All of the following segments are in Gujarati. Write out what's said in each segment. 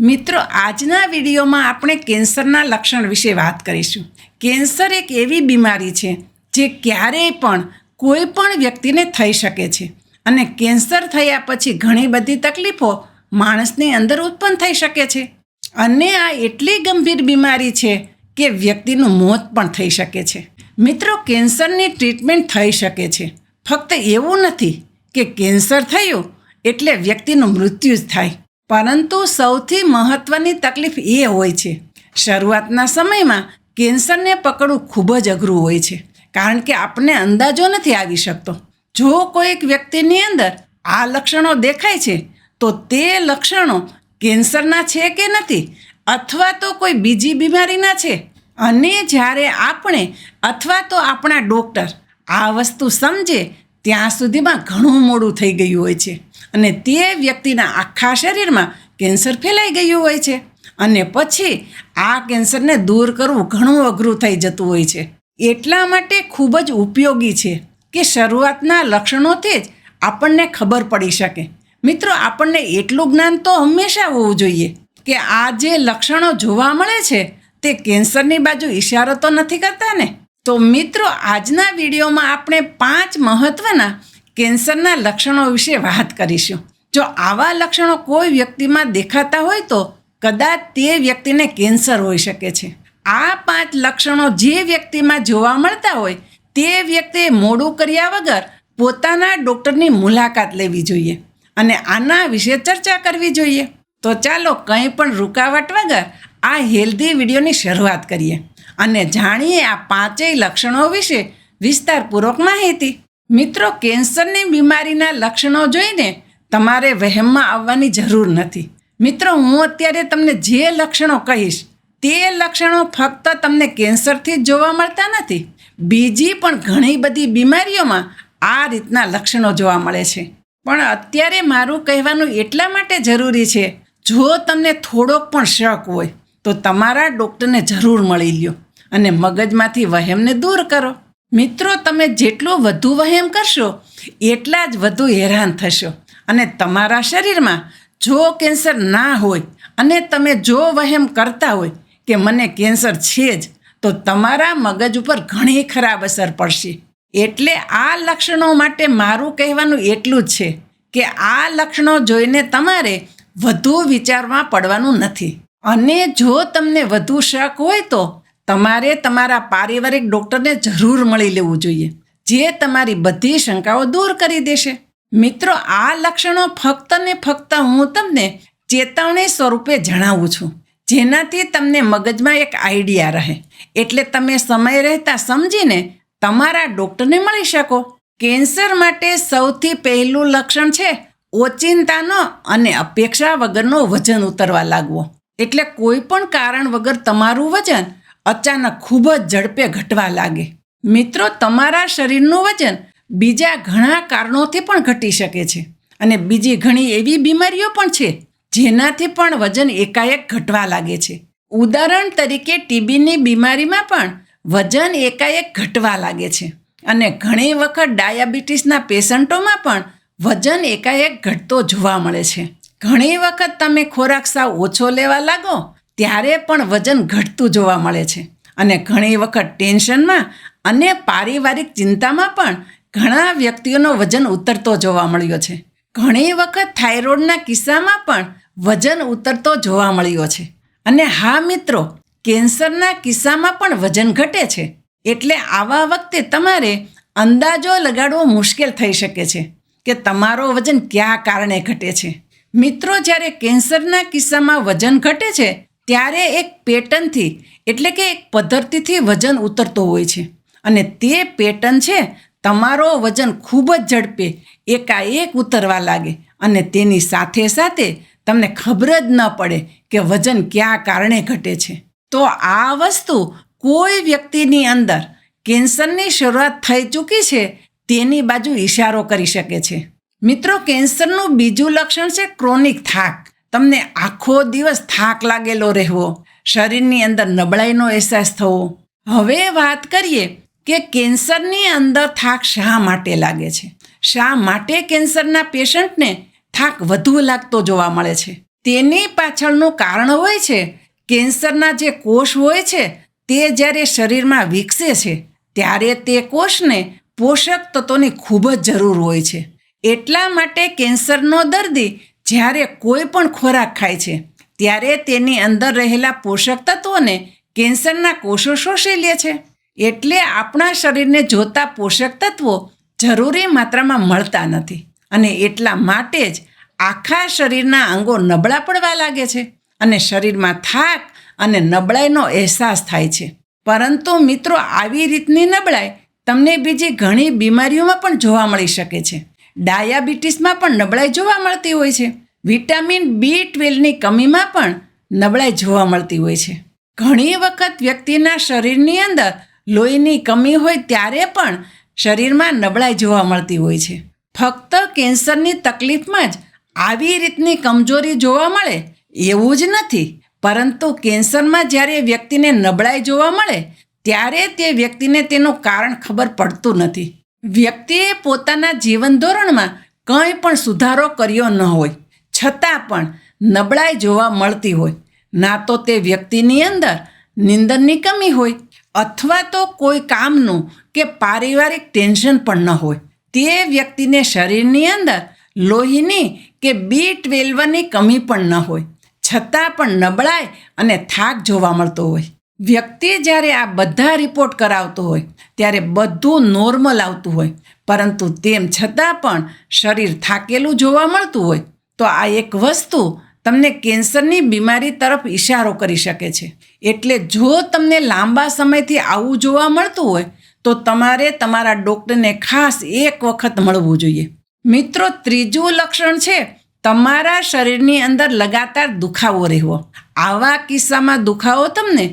મિત્રો, આજના વિડીયોમાં આપણે કેન્સરના લક્ષણ વિશે વાત કરીશું. કેન્સર એક એવી બીમારી છે જે ક્યારેય પણ કોઈ પણ વ્યક્તિને થઈ શકે છે. અને કેન્સર થયા પછી ઘણી બધી તકલીફો માણસની અંદર ઉત્પન્ન થઈ શકે છે. અને આ એટલી ગંભીર બીમારી છે કે વ્યક્તિનું મોત પણ થઈ શકે છે. મિત્રો, કેન્સરની ટ્રીટમેન્ટ થઈ શકે છે. ફક્ત એવું નથી કે કેન્સર થયું એટલે વ્યક્તિનું મૃત્યુ જ થાય. પરંતુ સૌથી મહત્ત્વની તકલીફ એ હોય છે. શરૂઆતના સમયમાં કેન્સરને પકડવું ખૂબ જ અઘરું હોય છે, કારણ કે આપણને અંદાજો નથી આવી શકતો. જો કોઈક વ્યક્તિની અંદર આ લક્ષણો દેખાય છે, તો તે લક્ષણો કેન્સરના છે કે નથી, અથવા તો કોઈ બીજી બીમારીના છે, અને જ્યારે આપણે અથવા તો આપણા ડૉક્ટર આ વસ્તુ સમજે ત્યાં સુધીમાં ઘણું મોડું થઈ ગયું હોય છે. અને તે વ્યક્તિના આખા શરીરમાં કેન્સર ફેલાઈ ગયું હોય છે. અને પછી આ કેન્સરને દૂર કરવું ઘણું અઘરું થઈ જતું હોય છે. એટલા માટે ખૂબ જ ઉપયોગી છે કે શરૂઆતના લક્ષણોથી જ આપણને ખબર પડી શકે. મિત્રો, આપણને એટલું જ્ઞાન તો હંમેશા હોવું જોઈએ કે આ જે લક્ષણો જોવા મળે છે, તે કેન્સરની બાજુ ઈશારો તો નથી કરતા ને? તો મિત્રો, આજના વિડીયોમાં આપણે પાંચ મહત્વના કેન્સરના લક્ષણો વિશે વાત કરીશું. જો આવા લક્ષણો કોઈ વ્યક્તિમાં દેખાતા હોય તો કદાચ તે વ્યક્તિને કેન્સર હોઈ શકે છે. આ પાંચ લક્ષણો જે વ્યક્તિમાં જોવા મળતા હોય, તે વ્યક્તિએ મોડું કર્યા વગર પોતાના ડૉક્ટરની મુલાકાત લેવી જોઈએ અને આના વિશે ચર્ચા કરવી જોઈએ. તો ચાલો કંઈ પણ રૂકાવટ વગર આ હેલ્ધી વિડીયોની શરૂઆત કરીએ. અને જાણીએ આ પાંચેય લક્ષણો વિશે વિસ્તારપૂર્વક માહિતી. મિત્રો, કેન્સરની બીમારીના લક્ષણો જોઈને તમારે વહેમમાં આવવાની જરૂર નથી. મિત્રો, હું અત્યારે તમને જે લક્ષણો કહીશ, તે લક્ષણો ફક્ત તમને કેન્સરથી જ જોવા મળતા નથી. બીજી પણ ઘણી બધી બીમારીઓમાં આ રીતના લક્ષણો જોવા મળે છે. પણ અત્યારે મારું કહેવાનું એટલા માટે જરૂરી છે, જો તમને થોડોક પણ શક હોય, તો તમારા ડૉક્ટરને જરૂર મળી લ્યો. અને મગજમાંથી વહેમને દૂર કરો. મિત્રો, તમે જેટલો વધુ વહેમ કરશો, એટલા જ વધુ હેરાન થશો. અને તમારા શરીરમાં જો કેન્સર ના હોય અને તમે જો વહેમ કરતા હોય કે મને કેન્સર છે જ, તો તમારા મગજ ઉપર ઘણી ખરાબ અસર પડશે. એટલે આ લક્ષણો માટે મારું કહેવાનું એટલું જ છે કે આ લક્ષણો જોઈને તમારે વધુ વિચારમાં પડવાનું નથી. અને જો તમને વધુ શક હોય તો તમારે તમારા પારિવારિક ડૉક્ટરને જરૂર મળી લેવું જોઈએ, જે તમારી બધી શંકાઓ દૂર કરી દેશે. મિત્રો, આ લક્ષણો ફક્ત ને ફક્ત હું તમને ચેતવણી સ્વરૂપે જણાવું છું. જેનાથી તમને મગજમાં એક આઈડિયા રહે. એટલે તમે સમય રહેતા સમજીને તમારા ડૉક્ટરને મળી શકો. કેન્સર માટે સૌથી પહેલું લક્ષણ છે ઓચિંતાનો અને અપેક્ષા વગરનો વજન ઉતરવા લાગવો. એટલે કોઈ પણ કારણ વગર તમારું વજન અચાનક ખૂબ જ ઝડપે ઘટવા લાગે. મિત્રો, તમારા શરીરનું વજન બીજા ઘણા કારણોથી પણ ઘટી શકે છે અને બીજી ઘણી એવી બીમારીઓ પણ છે જેનાથી પણ વજન એકાએક ઘટવા લાગે છે. ઉદાહરણ તરીકે ટીબીની બીમારીમાં પણ વજન એકાએક ઘટવા લાગે છે અને ઘણી વખત ડાયાબિટીસના પેશન્ટોમાં પણ વજન એકાએક ઘટતો જોવા મળે છે. ઘણી વખત તમે ખોરાક સાવ ઓછો લેવા લાગો ત્યારે પણ વજન ઘટતું જોવા મળે છે. અને ઘણી વખત ટેન્શનમાં અને પારિવારિક ચિંતામાં પણ ઘણા વ્યક્તિઓનો વજન ઉતરતો જોવા મળ્યો છે. ઘણી વખત થાઇરોઇડના કિસ્સામાં પણ વજન ઉતરતો જોવા મળ્યો છે. અને હા મિત્રો, કેન્સરના કિસ્સામાં પણ વજન ઘટે છે. એટલે આવા વખતે તમારે અંદાજો લગાડવો મુશ્કેલ થઈ શકે છે કે તમારો વજન કયા કારણે ઘટે છે. મિત્રો, જ્યારે કેન્સરના કિસ્સામાં વજન ઘટે છે ત્યારે એક પેટર્નથી એટલે કે એક પદ્ધતિથી વજન ઉતરતો હોય છે. અને તે પેટર્ન છે, તમારો વજન ખૂબ જ ઝડપે, એકાએક ઉતરવા લાગે. અને તેની સાથે સાથે તમને ખબર જ ન પડે કે વજન કયા કારણે ઘટે છે. તો આ વસ્તુ કોઈ વ્યક્તિની અંદર કેન્સરની શરૂઆત થઈ ચૂકી છે, તેની બાજુ ઈશારો કરી શકે છે. મિત્રો, કેન્સરનું બીજું લક્ષણ છે ક્રોનિક થાક. તમને આખો દિવસ થાક લાગેલો રહેવો, શરીરની અંદર નબળાઈનો અહેસાસ થવો. હવે વાત કરીએ કે કેન્સરની અંદર થાક શા માટે લાગે છે? શા માટે કેન્સરના પેશન્ટને થાક વધુ લાગતો જોવા મળે છે? તેની પાછળનું કારણ હોય છે, કેન્સરના જે કોષ હોય છે, તે જ્યારે શરીરમાં વિકસે છે, ત્યારે તે કોષને પોષક તત્વોની ખૂબ જ જરૂર હોય છે. એટલા માટે કેન્સરનો દર્દી જ્યારે કોઈ પણ ખોરાક ખાય છે, ત્યારે તેની અંદર રહેલા પોષક તત્વોને કેન્સરના કોષો શોષી લે છે. એટલે આપણા શરીરને જોતા પોષક તત્વો જરૂરી માત્રામાં મળતા નથી અને એટલા માટે જ આખા શરીરના અંગો નબળા પડવા લાગે છે અને શરીરમાં થાક અને નબળાઈનો અહેસાસ થાય છે. પરંતુ મિત્રો, આવી રીતની નબળાઈ તમને બીજી ઘણી બીમારીઓમાં પણ જોવા મળી શકે છે. ડાયાબિટીસમાં પણ નબળાઈ જોવા મળતી હોય છે. વિટામિન બી ટ્વેલ્વની કમીમાં પણ નબળાઈ જોવા મળતી હોય છે. ઘણી વખત વ્યક્તિના શરીરની અંદર લોહીની કમી હોય ત્યારે પણ શરીરમાં નબળાઈ જોવા મળતી હોય છે. ફક્ત કેન્સરની તકલીફમાં જ આવી રીતની કમજોરી જોવા મળે એવું જ નથી, પરંતુ કેન્સરમાં જ્યારે વ્યક્તિને નબળાઈ જોવા મળે, ત્યારે તે વ્યક્તિને તેનું કારણ ખબર પડતું નથી. વ્યક્તિએ પોતાના જીવન ધોરણમાં કંઈ પણ સુધારો કર્યો ન હોય, છતાં પણ નબળાઈ જોવા મળતી હોય, ના તો તે વ્યક્તિની અંદર નિંદનની કમી હોય, અથવા તો કોઈ કામનું કે પારિવારિક ટેન્શન પણ ન હોય. તે વ્યક્તિને શરીરની અંદર લોહીની કે બી ટ્વેલ્વની કમી પણ ન હોય, છતાં પણ નબળાઈ અને થાક જોવા મળતો હોય. વ્યક્તિ જ્યારે આ બધા રિપોર્ટ કરાવતો હોય, ત્યારે બધું નોર્મલ આવતું હોય. પરંતુ તેમ છતાં પણ શરીર થાકેલું જોવા મળતું હોય, તો આ એક વસ્તુ તમને કેન્સરની બીમારી તરફ ઇશારો કરી શકે છે. એટલે જો તમને લાંબા સમયથી આવું જોવા મળતું હોય, તો તમારે તમારા ડૉક્ટરને ખાસ એક વખત મળવું જોઈએ. મિત્રો, ત્રીજું લક્ષણ છે, તમારા શરીરની અંદર લગાતાર દુખાવો રહેવો. આવા કિસ્સામાં દુખાવો તમને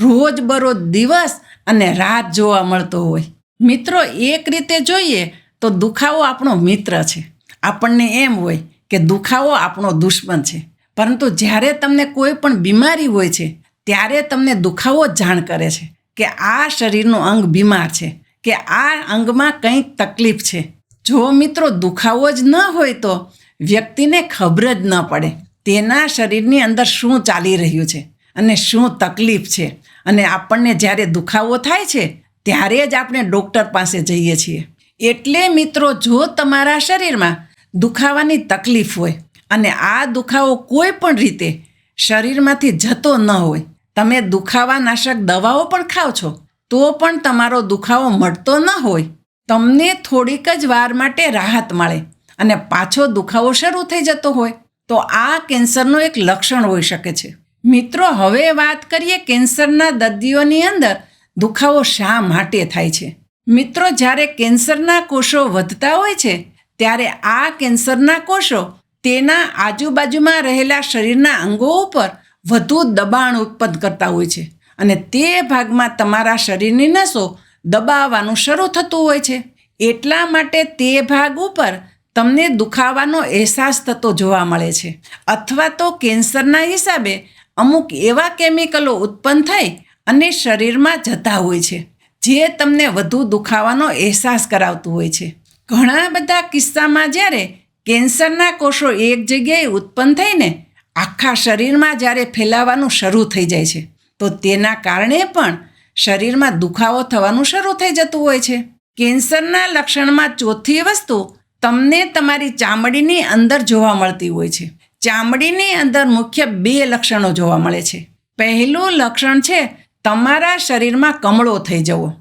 રોજબરોજ દિવસ અને રાત જોવા મળતો હોય. મિત્રો, એક રીતે જોઈએ તો દુખાવો આપણો મિત્ર છે. આપણને એમ હોય કે દુખાવો આપણો દુશ્મન છે. પરંતુ જ્યારે તમને કોઈ પણ બીમારી હોય છે, ત્યારે તમને દુખાવો જાણ કરે છે કે આ શરીરનું અંગ બીમાર છે, કે આ અંગમાં કંઈક તકલીફ છે. જો મિત્રો, દુખાવો જ ન હોય તો વ્યક્તિને ખબર જ ન પડે તેના શરીરની અંદર શું ચાલી રહ્યું છે. અને શું તકલીફ છે? અને આપણને જ્યારે દુખાવો થાય છે, ત્યારે જ આપણે ડૉક્ટર પાસે જઈએ છીએ. એટલે મિત્રો, જો તમારા શરીરમાં દુખાવાની તકલીફ હોય અને આ દુખાવો કોઈ પણ રીતે શરીરમાંથી જતો ન હોય, તમે દુખાવાનાશક દવાઓ પણ ખાઓ છો, તો પણ તમારો દુખાવો મળતો ન હોય. તમને થોડીક જ વાર માટે રાહત મળે અને પાછો દુખાવો શરૂ થઈ જતો હોય. તો આ કેન્સરનું એક લક્ષણ હોઈ શકે છે. મિત્રો, હવે વાત કરીએ કેન્સરના દર્દીઓની અંદર. દુખાવો શા માટે થાય છે? મિત્રો, જ્યારે કેન્સરના કોષો વધતા હોય છે, ત્યારે આ કેન્સરના કોષો તેના આજુબાજુમાં રહેલા શરીરના અંગો ઉપર વધુ દબાણ ઉત્પન્ન કરતા હોય છે અને તે ભાગમાં તમારા શરીરની નસો દબાવવાનું શરૂ થતું હોય છે. એટલા માટે તે ભાગ ઉપર તમને દુખાવાનો અહેસાસ થતો જોવા મળે છે. અથવા તો કેન્સરના હિસાબે અમુક એવા કેમિકલો ઉત્પન્ન થઈ અને શરીરમાં જતા હોય છે, જે તમને વધુ દુખાવાનો અહેસાસ કરાવતું હોય છે. ઘણા બધા કિસ્સામાં જ્યારે કેન્સરના કોષો એક જગ્યાએ ઉત્પન્ન થઈને આખા શરીરમાં જ્યારે ફેલાવાનું શરૂ થઈ જાય છે, તો તેના કારણે પણ શરીરમાં દુખાવો થવાનું શરૂ થઈ જતું હોય છે. કેન્સરના લક્ષણમાં ચોથી વસ્તુ તમને તમારી ચામડીની અંદર જોવા મળતી હોય છે. ચામડીની અંદર મુખ્ય બે લક્ષણો જોવા મળે છે. પહેલું લક્ષણ છે, તમારા શરીરમાં કમળો થઈ જવો.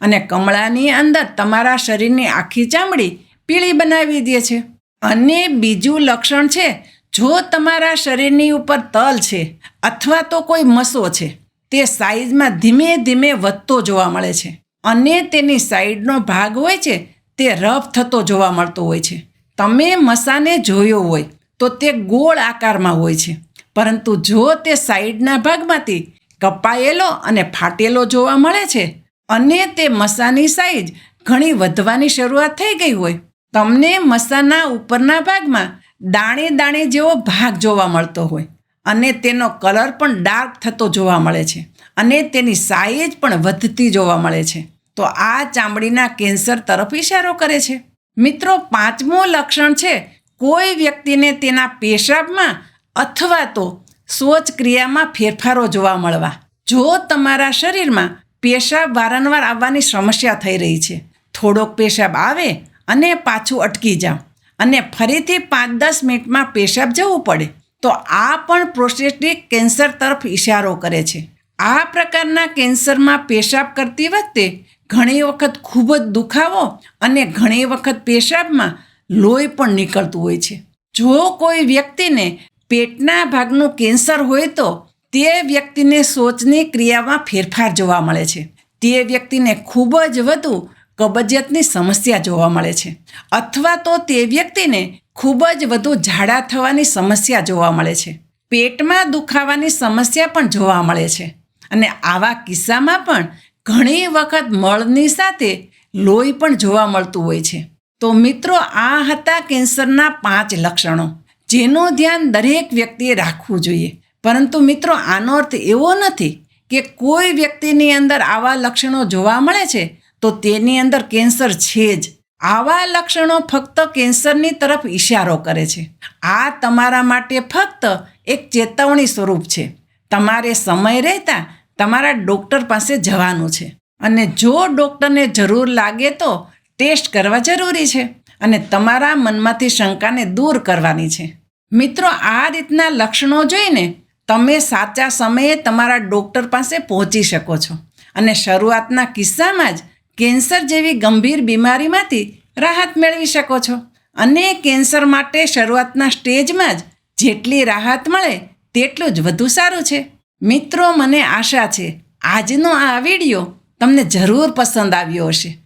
અને કમળાની અંદર તમારા શરીરની આખી ચામડી પીળી બનાવી દે છે. અને બીજું લક્ષણ છે, જો તમારા શરીરની ઉપર તલ છે અથવા તો કોઈ મસો છે, તે સાઈઝમાં ધીમે ધીમે વધતો જોવા મળે છે. અને તેની સાઈડનો ભાગ હોય છે, તે રફ થતો જોવા મળતો હોય છે. તમે મસાને જોયો હોય તો તે ગોળ આકારમાં હોય છે. પરંતુ જો તે સાઈડના ભાગમાંથી કપાયેલો અને ફાટેલો જોવા મળે છે અને તે મસાની સાઈઝ ઘણી વધવાની શરૂઆત થઈ ગઈ હોય, તમને મસાના ઉપરના ભાગમાં દાણે દાણે જેવો ભાગ જોવા મળતો હોય અને તેનો કલર પણ ડાર્ક થતો જોવા મળે છે અને તેની સાઈઝ પણ વધતી જોવા મળે છે. તો આ ચામડીના કેન્સર તરફ ઇશારો કરે છે. મિત્રો, પાંચમું લક્ષણ છે કોઈ વ્યક્તિને તેના પેશાબમાં અથવા તો શૌચ ક્રિયામાં ફેરફારો જોવા મળવા. જો તમારા શરીરમાં પેશાબ વારંવાર આવવાની સમસ્યા થઈ રહી છે, થોડોક પેશાબ આવે અને પાછું અટકી જાઓ અને ફરીથી પાંચ દસ મિનિટમાં પેશાબ જવું પડે, તો આ પણ પ્રોસ્ટેટિક કેન્સર તરફ ઇશારો કરે છે. આ પ્રકારના કેન્સરમાં પેશાબ કરતી વખતે ઘણી વખત ખૂબ જ દુખાવો અને ઘણી વખત પેશાબમાં લોહી પણ નીકળતું હોય છે. જો કોઈ વ્યક્તિને પેટના ભાગનું કેન્સર હોય તો તે વ્યક્તિને શૌચની ક્રિયામાં ફેરફાર જોવા મળે છે. તે વ્યક્તિને ખૂબ જ વધુ કબજિયાતની સમસ્યા જોવા મળે છે. અથવા તો તે વ્યક્તિને ખૂબ જ વધુ ઝાડા થવાની સમસ્યા જોવા મળે છે. પેટમાં દુખાવાની સમસ્યા પણ જોવા મળે છે. અને આવા કિસ્સામાં પણ ઘણી વખત મળની સાથે લોહી પણ જોવા મળતું હોય છે. તો મિત્રો, આ હતા કેન્સરના પાંચ લક્ષણો. જેનું ધ્યાન દરેક વ્યક્તિએ રાખવું જોઈએ. પરંતુ મિત્રો, આનો અર્થ એવો નથી કે કોઈ વ્યક્તિની અંદર આવા લક્ષણો જોવા મળે છે, તો તેની અંદર કેન્સર છે જ. આવા લક્ષણો ફક્ત કેન્સરની તરફ ઇશારો કરે છે. આ તમારા માટે ફક્ત એક ચેતવણી સ્વરૂપ છે. તમારે સમય રહેતા તમારા ડૉક્ટર પાસે જવાનું છે. અને જો ડૉક્ટરને જરૂર લાગે તો ટેસ્ટ કરવા જરૂરી છે અને તમારા મનમાંથી શંકાને દૂર કરવાની છે. મિત્રો, આ રીતના લક્ષણો જોઈને તમે સાચા સમયે તમારા ડૉક્ટર પાસે પહોંચી શકો છો અને શરૂઆતના કિસ્સામાં જ કેન્સર જેવી ગંભીર બીમારીમાંથી રાહત મેળવી શકો છો અને કેન્સર માટે શરૂઆતના સ્ટેજમાં જ જેટલી રાહત મળે તેટલું જ વધુ સારું છે. મિત્રો, મને આશા છે આજનો આ વીડિયો તમને જરૂર પસંદ આવ્યો હશે.